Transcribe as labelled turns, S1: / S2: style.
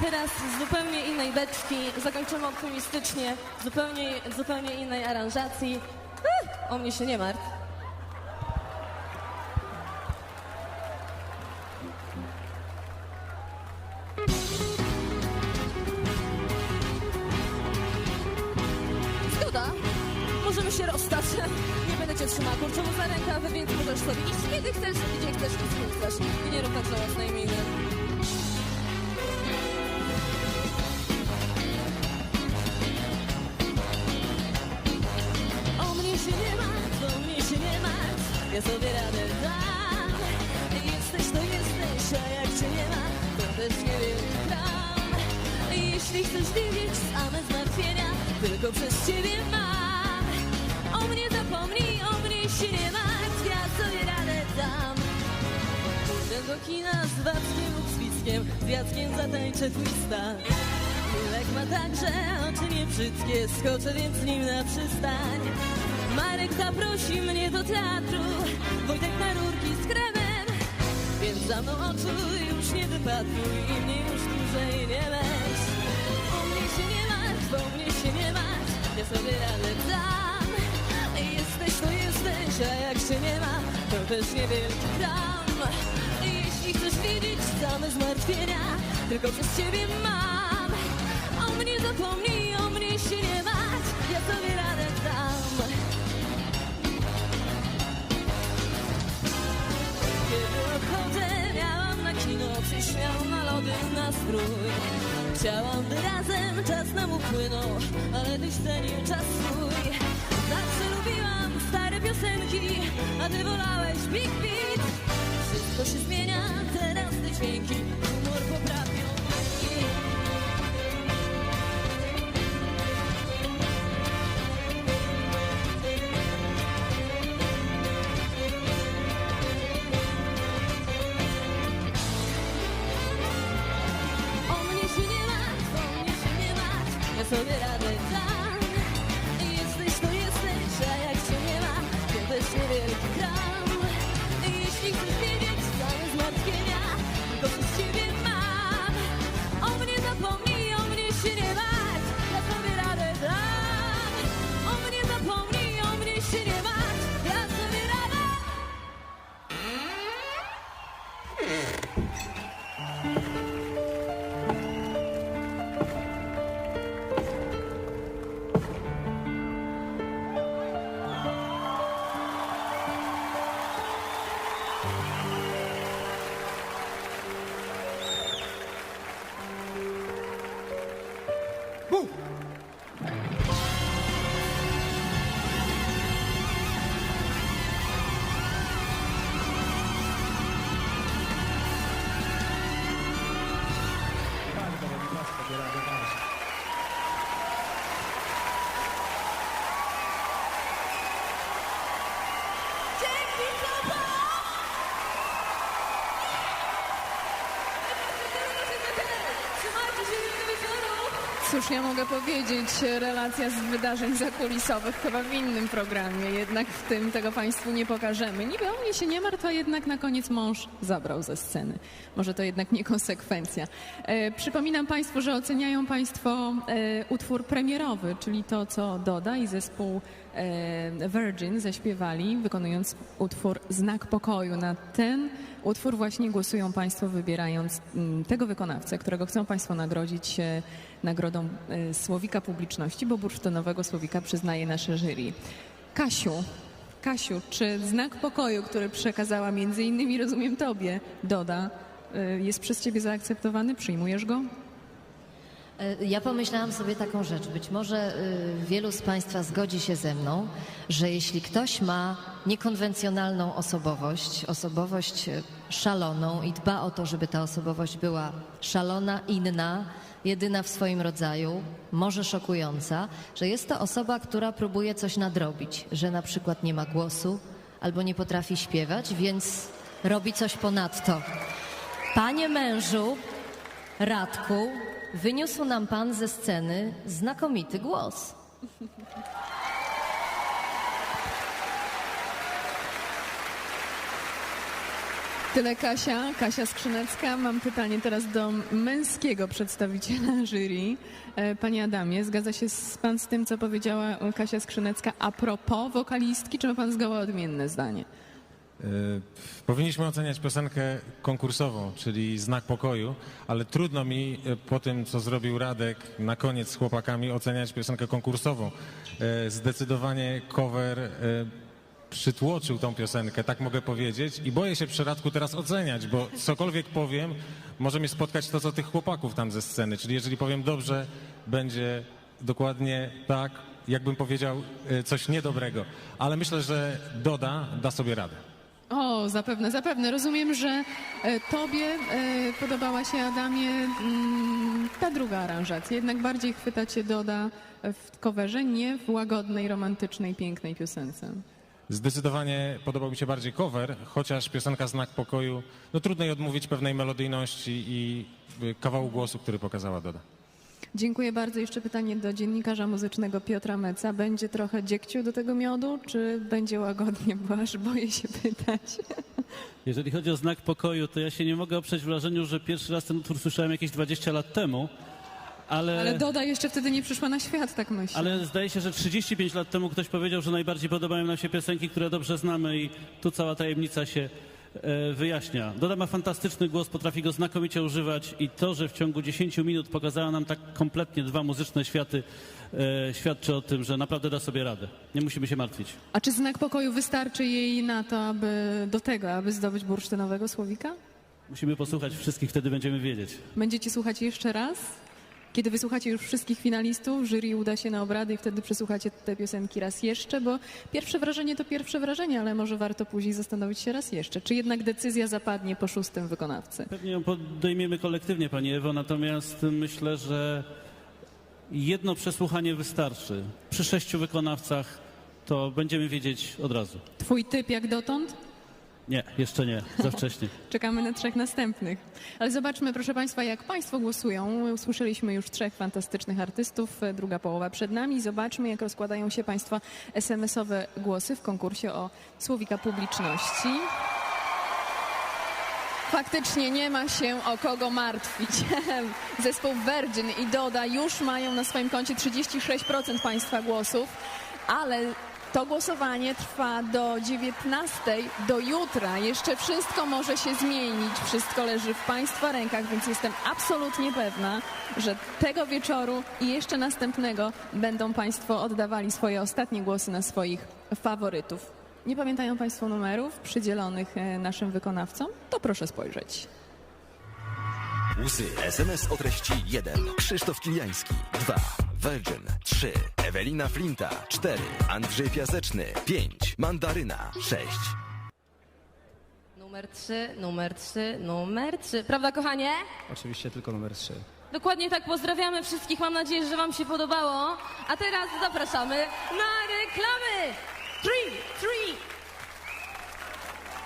S1: Teraz z zupełnie innej beczki zakończymy optymistycznie, zupełnie, zupełnie innej aranżacji. Ech, o mnie się nie martw. Zgoda. Możemy się rozstać. Nie będę cię trzymała kurczowo za rękawy, więc możesz sobie iść kiedy chcesz, gdzie chcesz i z chcesz. I nie rób tak żałosnej miny. Ja sobie radę dam. Jesteś to jesteś, a jak cię nie ma, to też niewielki kram. Jeśli chcesz wiedzieć same zmartwienia, tylko przez ciebie mam. O mnie zapomnij, o mnie się nie martw, ja sobie radę dam. Pójdę do kina z Wackiem lub z Wickiem, z Jackiem zatańczę twista. Julek ma także oczy niebrzydkie, skoczę więc nim na przystań. Marek zaprosi mnie do teatru, Wojtek na rurki z kremem. Więc za mną oczu już nie wypatruj i mnie już dłużej nie weź. O mnie się nie martw, o mnie się nie martw, ja sobie radę dam. Jesteś to jesteś, a jak się nie ma, to też niewielki dam. Jeśli chcesz wiedzieć same zmartwienia, tylko przez ciebie mam. O mnie zapomnij, o mnie się nie martw, ja sobie nastrój. Chciałam, by razem czas nam upłynął, ale tyś cenił czas swój. Zawsze lubiłam stare piosenki, a ty wolałeś Big Beat. Wszystko się zmienia, teraz te dźwięki,
S2: Cóż ja mogę powiedzieć, relacja z wydarzeń zakulisowych chyba w innym programie, jednak w tym tego Państwu nie pokażemy. Niby o mnie się nie martw, a jednak na koniec mąż zabrał ze sceny. Może to jednak niekonsekwencja. E, przypominam Państwu, że oceniają Państwo e, utwór premierowy, czyli to, co Doda i zespół Virgin zaśpiewali, wykonując utwór Znak Pokoju. Na ten utwór właśnie głosują Państwo, wybierając mm, tego wykonawcę, którego chcą Państwo nagrodzić e, nagrodą e, Słowika Publiczności, bo bursztynowego Słowika przyznaje nasze jury. Kasiu, Kasiu, czy znak pokoju, który przekazała między innymi, rozumiem Tobie, Doda, e, jest przez Ciebie zaakceptowany? Przyjmujesz go?
S3: E, Ja pomyślałam sobie taką rzecz. Być może y, wielu z Państwa zgodzi się ze mną, że jeśli ktoś ma niekonwencjonalną osobowość, osobowość e, szaloną i dba o to, żeby ta osobowość była szalona, inna, jedyna w swoim rodzaju, może szokująca, że jest to osoba, która próbuje coś nadrobić, że na przykład nie ma głosu albo nie potrafi śpiewać, więc robi coś ponadto. Panie mężu, Radku, wyniósł nam pan ze sceny znakomity głos.
S2: Tyle Kasia, Kasia Skrzynecka. Mam pytanie teraz do męskiego przedstawiciela jury. E, Panie Adamie, zgadza się z pan z tym, co powiedziała Kasia Skrzynecka a propos wokalistki, czy ma pan zgoła odmienne zdanie?
S4: E, Powinniśmy oceniać piosenkę konkursową, czyli Znak Pokoju, ale trudno mi e, po tym, co zrobił Radek na koniec z chłopakami, oceniać piosenkę konkursową. E, Zdecydowanie cover przytłoczył tą piosenkę, tak mogę powiedzieć i boję się przy Radku teraz oceniać, bo cokolwiek powiem, może mnie spotkać to, co tych chłopaków tam ze sceny, czyli jeżeli powiem dobrze, będzie dokładnie tak, jakbym powiedział coś niedobrego, ale myślę, że Doda da sobie radę.
S2: O, zapewne, zapewne. Rozumiem, że e, tobie e, podobała się, Adamie, mm, ta druga aranżacja. Jednak bardziej chwyta cię Doda w coverze, nie w łagodnej, romantycznej, pięknej piosence.
S4: Zdecydowanie podobał mi się bardziej cover, chociaż piosenka Znak Pokoju, no trudno jej odmówić pewnej melodyjności i y, kawału głosu, który pokazała Doda.
S2: Dziękuję bardzo. Jeszcze pytanie do dziennikarza muzycznego Piotra Meca. Będzie trochę dziegciu do tego miodu, czy będzie łagodnie, bo aż boję się pytać.
S5: Jeżeli chodzi o znak pokoju, to ja się nie mogę oprzeć wrażeniu, że pierwszy raz ten utwór słyszałem jakieś 20 lat temu, ale,
S2: Ale Doda jeszcze wtedy nie przyszła na świat, tak myślę.
S5: ale zdaje się, że 35 lat temu ktoś powiedział, że najbardziej podobają nam się piosenki, które dobrze znamy i tu cała tajemnica się wyjaśnia. Doda ma fantastyczny głos, potrafi go znakomicie używać i to, że w ciągu 10 minut pokazała nam tak kompletnie dwa muzyczne światy, e, świadczy o tym, że naprawdę da sobie radę. Nie musimy się martwić.
S2: A czy znak pokoju wystarczy jej na to, aby do tego, aby zdobyć bursztynowego słowika?
S5: Musimy posłuchać wszystkich, wtedy będziemy wiedzieć.
S2: Będziecie słuchać jeszcze raz? Kiedy wysłuchacie już wszystkich finalistów, jury uda się na obrady i wtedy przesłuchacie te piosenki raz jeszcze, bo pierwsze wrażenie to pierwsze wrażenie, ale może warto później zastanowić się raz jeszcze. Czy jednak decyzja zapadnie po szóstym wykonawcy?
S5: Pewnie ją podejmiemy kolektywnie, Pani Ewo, natomiast myślę, że jedno przesłuchanie wystarczy. Przy sześciu wykonawcach to będziemy wiedzieć od razu.
S2: Twój typ jak dotąd?
S5: Nie, jeszcze nie, za wcześnie.
S2: Czekamy na trzech następnych. Ale zobaczmy, proszę Państwa, jak Państwo głosują. Usłyszeliśmy już trzech fantastycznych artystów, druga połowa przed nami. Zobaczmy, jak rozkładają się Państwa SMS-owe głosy w konkursie o Słowika Publiczności. Faktycznie nie ma się o kogo martwić. Zespół Virgin i Doda już mają na swoim koncie 36% Państwa głosów, ale to głosowanie trwa do 19, do jutra. Jeszcze wszystko może się zmienić. Wszystko leży w Państwa rękach, więc jestem absolutnie pewna, że tego wieczoru i jeszcze następnego będą Państwo oddawali swoje ostatnie głosy na swoich faworytów. Nie pamiętają Państwo numerów przydzielonych e, naszym wykonawcom? To proszę spojrzeć.
S6: Łzy SMS o treści 1. Krzysztof Kiliański 2. Virgin 3. Ewelina Flinta 4. Andrzej Piaseczny 5. Mandaryna 6.
S1: Numer 3, numer 3, numer 3. Prawda, kochanie?
S7: Oczywiście tylko numer 3.
S1: Dokładnie tak, pozdrawiamy wszystkich. Mam nadzieję, że Wam się podobało. A teraz zapraszamy na reklamy. 3, 3,